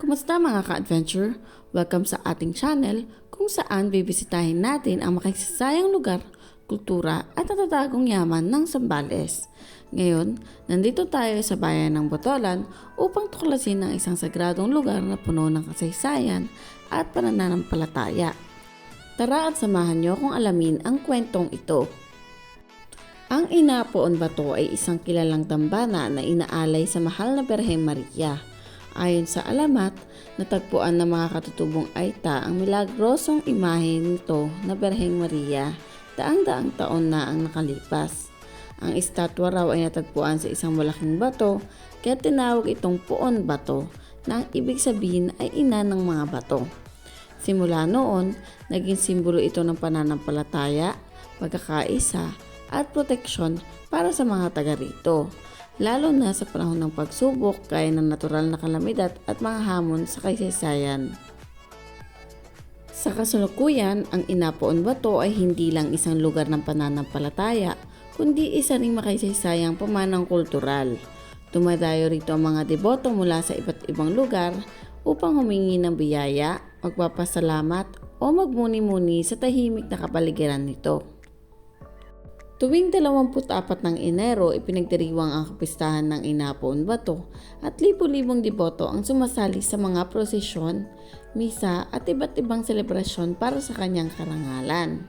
Kumusta mga ka-adventure? Welcome sa ating channel kung saan bibisitahin natin ang makagsasayang lugar, kultura at natatagong yaman ng Sambales. Ngayon, nandito tayo sa bayan ng Botolan upang tuklasin ang isang sagradong lugar na puno ng kasaysayan at pananampalataya. Tara at samahan niyo kung alamin ang kwentong ito. Ang Inapoon Bato ay isang kilalang dambana na inaalay sa mahal na Berheng Maria. Ayon sa alamat, natagpuan ng mga katutubong Aita ang milagrosong imahe nito na Berheng Maria daang-daang taon na ang nakalipas. Ang estatwa raw ay natagpuan sa isang malaking bato kaya tinawag itong Puon Bato na ang ibig sabihin ay ina ng mga bato. Simula noon, naging simbolo ito ng pananampalataya, pagkakaisa, at proteksyon para sa mga taga rito, lalo na sa panahon ng pagsubok gaya ng natural na kalamidad at mga hamon sa kaysaysayan. Sa kasalukuyan, ang Inapoon Bato ay hindi lang isang lugar ng pananampalataya, kundi isa ring makasaysayang pamanang kultural. Dumadayo rito ang mga deboto mula sa iba't ibang lugar upang humingi ng biyaya, magpapasalamat o magmuni-muni sa tahimik na kapaligiran nito. Tuwing 24 ng Enero, ipinagdiriwang ang kapistahan ng Inapoon Bato at libo-libong deboto ang sumasali sa mga prosesyon, misa at iba't ibang selebrasyon para sa kanyang karangalan.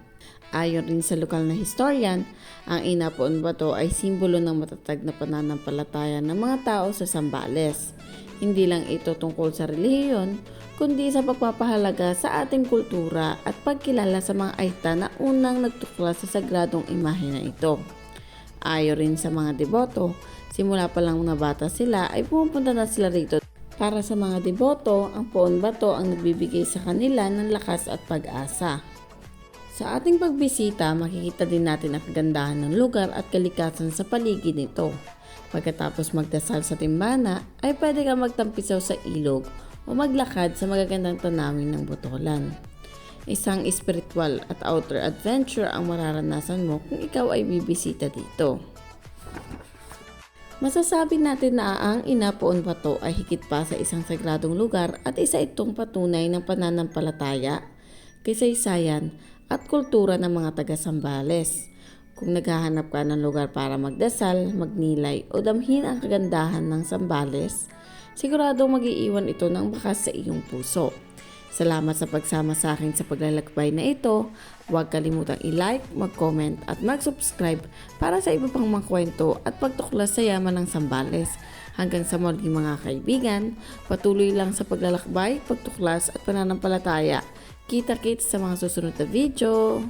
Ayon rin sa lokal na historian, ang Inapoon Bato ay simbolo ng matatag na pananampalataya ng mga tao sa Sambales. Hindi lang ito tungkol sa relihiyon, kundi sa pagpapahalaga sa ating kultura at pagkilala sa mga Aita na unang nagtukla sa sagradong imahe na ito. Ayon rin sa mga deboto, simula pa lang na bata sila ay pumupunta na sila rito para sa mga deboto, ang poon bato ang nagbibigay sa kanila ng lakas at pag-asa. Sa ating pagbisita, makikita din natin ang kagandahan ng lugar at kalikasan sa paligid nito. Pagkatapos magdasal sa timbana, ay pwede kang magtampisaw sa ilog o maglakad sa magagandang tanawin ng Botolan. Isang spiritual at outer adventure ang mararanasan mo kung ikaw ay bibisita dito. Masasabi natin na ang Inapoon Bato ay higit pa sa isang sagradong lugar at isa itong patunay ng pananampalataya, kasaysayan at kultura ng mga taga Sambales. Kung naghahanap ka ng lugar para magdasal, magnilay o damhin ang kagandahan ng Sambales, sigurado magiiwan ito ng bakas sa iyong puso. Salamat sa pagsama sa akin sa paglalakbay na ito. Huwag kalimutang i-like, mag-comment at mag-subscribe para sa iba pang mga kwento at pagtuklas sa yaman ng Sambales. Hanggang sa muli mga kaibigan, patuloy lang sa paglalakbay, pagtuklas at pananampalataya. Kita-kits sa mga susunod na video.